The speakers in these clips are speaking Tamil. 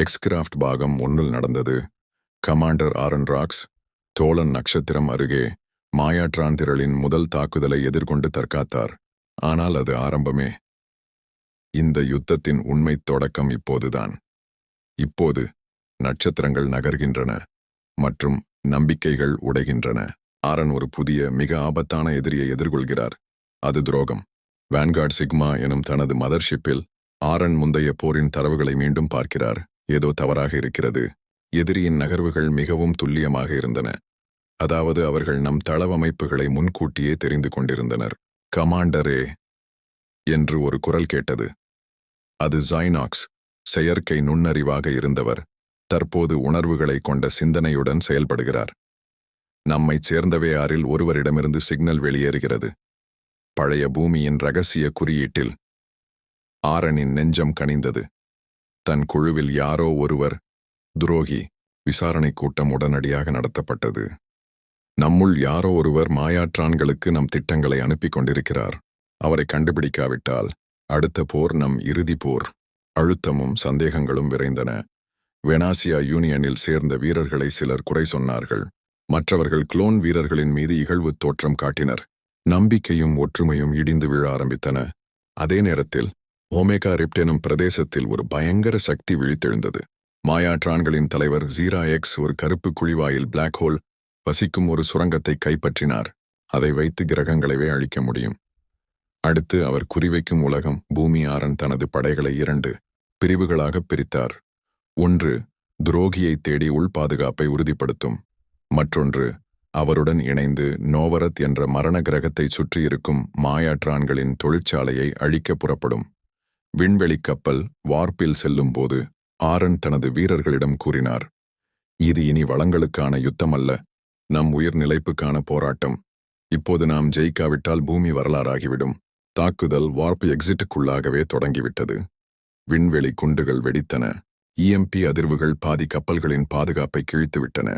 எக்ஸ்கிராஃப்ட் பாகம் ஒன்றில் நடந்தது. கமாண்டர் ஆரன் ராக்ஸ் தோழன் நட்சத்திரம் அருகே மாயாற்றாந்திரளின் முதல் தாக்குதலை எதிர்கொண்டு தற்காத்தார். ஆனால் அது ஆரம்பமே. இந்த யுத்தத்தின் உண்மை தொடக்கம் இப்போதுதான். இப்போது நட்சத்திரங்கள் நகர்கின்றன மற்றும் நம்பிக்கைகள் உடைகின்றன. ஆரன் ஒரு புதிய மிக ஆபத்தான எதிரியை எதிர்கொள்கிறார். அது துரோகம். வான்கார்ட் சிக்மா எனும் தனது மதர்ஷிப்பில் ஆரன் முந்தைய போரின் தரவுகளை மீண்டும் பார்க்கிறார். ஏதோ தவறாக இருக்கிறது. எதிரியின் நகர்வுகள் மிகவும் துல்லியமாக இருந்தன. அதாவது அவர்கள் நம் தளவமைப்புகளை முன்கூட்டியே தெரிந்து கொண்டிருந்தனர். கமாண்டரே! என்று ஒரு குரல் கேட்டது. அது ஜைனாக்ஸ் செயற்கை நுண்ணறிவாக இருந்தவர். தற்போது உணர்வுகளை கொண்ட சிந்தனையுடன் செயல்படுகிறார். நம்மைச் சேர்ந்தவே ஆறில் ஒருவரிடமிருந்து சிக்னல் வெளியேறுகிறது. பழைய பூமியின் ரகசிய குறியீட்டில் ஆரனின் நெஞ்சம் கனிந்தது. தன் குழுவில் யாரோ ஒருவர் துரோகி விசாரணை கூட்டம் உடனடியாக நடத்தப்பட்டது. நம்முள் யாரோ ஒருவர் மாயாற்றான்களுக்கு நம் திட்டங்களை அனுப்பிக் கொண்டிருக்கிறார். அவரை கண்டுபிடிக்காவிட்டால் அடுத்த போர் நம் இறுதி போர். அழுத்தமும் சந்தேகங்களும் விரைந்தன. வெனாசியா யூனியனில் சேர்ந்த வீரர்களை சிலர் குறை சொன்னார்கள். மற்றவர்கள் குளோன் வீரர்களின் மீது இகழ்வு தோற்றம் காட்டினர். நம்பிக்கையும் ஒற்றுமையும் இடிந்து விழ ஆரம்பித்தன. அதே நேரத்தில் ஓமேகா ரிப்ட் எனும் பிரதேசத்தில் ஒரு பயங்கர சக்தி விழித்தெழுந்தது. மாயாற்றான்களின் தலைவர் ஜீரா எக்ஸ் ஒரு கருப்பு குழிவாயில் பிளாக் ஹோல் வசிக்கும் ஒரு சுரங்கத்தை கைப்பற்றினார். அதை வைத்து கிரகங்களைவே அழிக்க முடியும். அடுத்து அவர் குறிவைக்கும் உலகம் பூமி ஆரன் தனது படைகளை இரண்டு பிரிவுகளாக பிரித்தார். ஒன்று துரோகியை தேடி உள் பாதுகாப்பை உறுதிப்படுத்தும். மற்றொன்று அவருடன் இணைந்து நோவரத் என்ற மரண கிரகத்தை சுற்றியிருக்கும் மாயாற்றான்களின் தொழிற்சாலையை அழிக்க புறப்படும். விண்வெளிக் கப்பல் வார்ப்பில் செல்லும்போது ஆரன் தனது வீரர்களிடம் கூறினார் இது இனி வளங்களுக்கான யுத்தமல்ல. நம் உயிர் நிலைப்புக்கான போராட்டம். இப்போது நாம் ஜெயிக்காவிட்டால் பூமி வரலாறாகிவிடும். தாக்குதல் வார்ப் எக்ஸிட்டுக்குள்ளாகவே தொடங்கிவிட்டது. விண்வெளி குண்டுகள் வெடித்தன. இஎம்பி அதிர்வுகள் பாதி கப்பல்களின் பாதுகாப்பை கிழித்துவிட்டன.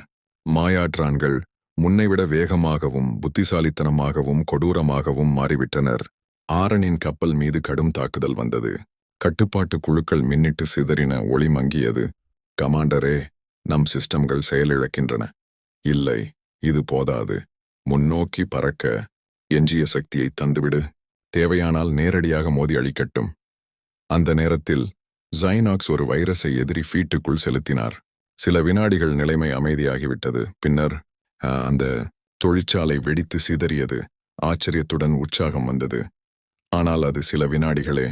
மாயாற்றான்கள் முன்னைவிட வேகமாகவும் புத்திசாலித்தனமாகவும் கொடூரமாகவும் மாறிவிட்டனர். ஆரனின் கப்பல் மீது கடும் தாக்குதல் வந்தது. கட்டுப்பாட்டு குழுக்கள் மின்னிட்டு சிதறின ஒளி மங்கியது. கமாண்டரே நம் சிஸ்டம்கள் செயலிழக்கின்றன. இல்லை இது போதாது. முன்னோக்கி பறக்க எஞ்சிய சக்தியை தந்துவிடு. தேவையானால் நேரடியாக மோதி அளிக்கட்டும் அந்த நேரத்தில் ஜைனாக்ஸ் ஒரு வைரஸை எதிரி ஃபீட்டுக்குள் செலுத்தினார். சில வினாடிகள் நிலைமை அமைதியாகிவிட்டது. பின்னர் அந்த தொழிற்சாலை வெடித்து சிதறியது. ஆச்சரியத்துடன் உற்சாகம் வந்தது. ஆனால் அது சில வினாடிகளே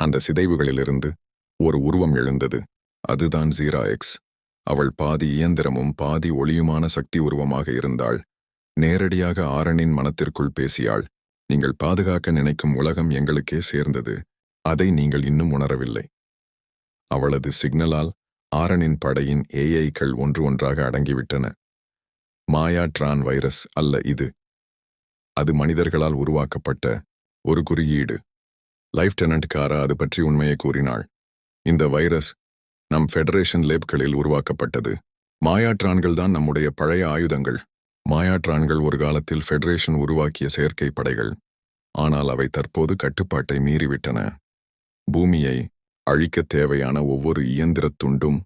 அந்த சிதைவுகளிலிருந்து ஒரு உருவம் எழுந்தது. அதுதான் ஜீரா எக்ஸ் அவள் பாதி இயந்திரமும் பாதி ஒளியுமான சக்தி உருவமாக இருந்தாள். நேரடியாக ஆரனின் மனத்திற்குள் பேசியாள். நீங்கள் பாதுகாக்க நினைக்கும் உலகம் எங்களுக்கே சேர்ந்தது. அதை நீங்கள் இன்னும் உணரவில்லை. அவளது சிக்னலால் ஆரனின் படையின் ஏஐக்கள் ஒன்று ஒன்றாக அடங்கிவிட்டன. மாயா ட்ரான் வைரஸ் அல்ல இது. அது மனிதர்களால் உருவாக்கப்பட்ட ஒரு குறியீடு. லைஃப்டனன்ட் காரா அது பற்றி உண்மையை கூறினாள். இந்த வைரஸ் நம் ஃபெடரேஷன் லேப்களில் உருவாக்கப்பட்டது. மாயாற்றான்கள் தான் நம்முடைய பழைய ஆயுதங்கள். மாயாற்றான்கள் ஒரு காலத்தில் ஃபெடரேஷன் உருவாக்கிய செயற்கை படைகள். ஆனால் அவை தற்போது கட்டுப்பாட்டை மீறிவிட்டன. பூமியை அழிக்கத் தேவையான ஒவ்வொரு இயந்திரத் துண்டும்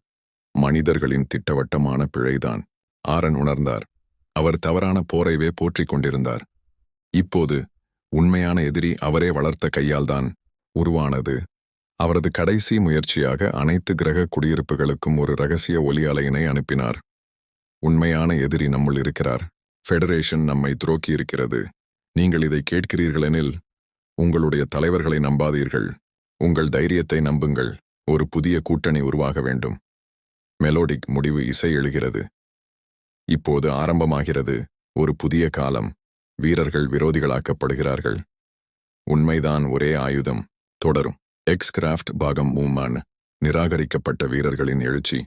மனிதர்களின் திட்டவட்டமான பிழைதான் ஆரன் உணர்ந்தார். அவர் தவறான போரைவே போற்றிக் கொண்டிருந்தார். இப்போது உண்மையான எதிரி அவரே வளர்த்த கையால்தான் உருவானது. அவரது கடைசி முயற்சியாக அனைத்து கிரக குடியிருப்புகளுக்கும் ஒரு ரகசிய ஒலி அலையினை அனுப்பினார். உண்மையான எதிரி நம்முள் இருக்கிறார். ஃபெடரேஷன் நம்மை துரோக்கியிருக்கிறது. நீங்கள் இதை கேட்கிறீர்களெனில் உங்களுடைய தலைவர்களை நம்பாதீர்கள். உங்கள் தைரியத்தை நம்புங்கள். ஒரு புதிய கூட்டணி உருவாக வேண்டும். மெலோடிக் முடிவு இசை எழுகிறது. இப்போது ஆரம்பமாகிறது. ஒரு புதிய காலம். வீரர்கள் விரோதிகளாக்கப்படுகிறார்கள். உண்மைதான் ஒரே ஆயுதம். தொடரும். எக்ஸ்கிராஃப்ட் பாகம் மூமான். நிராகரிக்கப்பட்ட வீரர்களின் எழுச்சி.